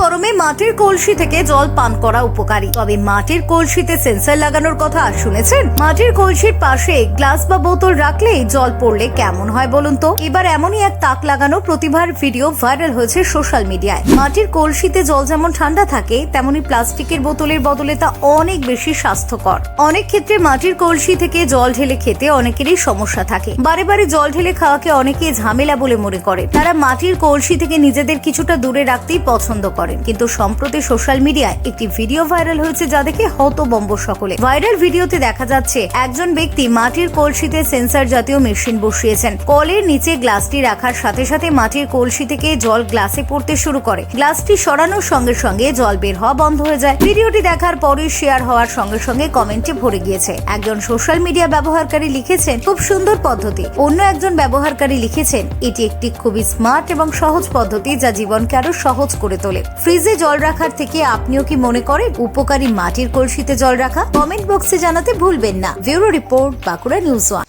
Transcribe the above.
গরমে মাটির কলসি থেকে জল পান করা উপকারী। তবে মাটির কলসিতে সেন্সর লাগানোর কথা শুনেছেন? মাটির কলসির পাশে গ্লাস বা বোতল রাখলে জল পড়লে কেমন হয় বলুন তো? এবার এমনই এক তাক লাগানো প্রতিভার ভিডিও ভাইরাল হয়েছে সোশ্যাল মিডিয়ায়। মাটির কলসিতে জল যেমন ঠান্ডা থাকে তেমনি প্লাস্টিকের বোতলের বদলে তা অনেক বেশি স্বাস্থ্যকর। অনেক ক্ষেত্রে মাটির কলসি থেকে জল ঢেলে খেতে অনেকেরই সমস্যা থাকে। বারে বারে জল ঢেলে খাওয়াকে অনেকে ঝামেলা বলে মনে করে। তারা মাটির কলসি থেকে নিজেদের কিছুটা দূরে রাখতেই পছন্দ করেন। কিন্তু সম্প্রতি সোশ্যাল মিডিয়ায় একটি ভিডিও ভাইরাল হয়েছে যা দেখে হতবম্ব সকলে। ভাইরাল ভিডিওতে দেখা যাচ্ছে, একজন ব্যক্তি মাটির কলসিতে সেন্সার জাতীয় মেশিন বসিয়েছেন। কলের নিচে গ্লাসটি রাখার সাথে সাথে মাটির কলসি থেকে জল গ্লাসে পড়তে শুরু করে। গ্লাসটি সরানোর সঙ্গে সঙ্গে জল বের হওয়া বন্ধ হয়ে যায়। ভিডিওটি দেখার পরই শেয়ার হওয়ার সঙ্গে সঙ্গে কমেন্টে ভরে গিয়েছে। একজন সোশ্যাল মিডিয়া ব্যবহারকারী লিখেছেন, খুব সুন্দর পদ্ধতি। অন্য একজন ব্যবহারকারী লিখেছেন, এটি একটি খুবই স্মার্ট এবং সহজ পদ্ধতি যা জীবনকে আরও সহজ করে তোলে। ফ্রিজে জল রাখার থেকে আপনিও কি মনে করেন উপকারী মাটির কলসিতে জল রাখা? কমেন্ট বক্সে জানাতে ভুলবেন না। Bureau report, Bankura news one.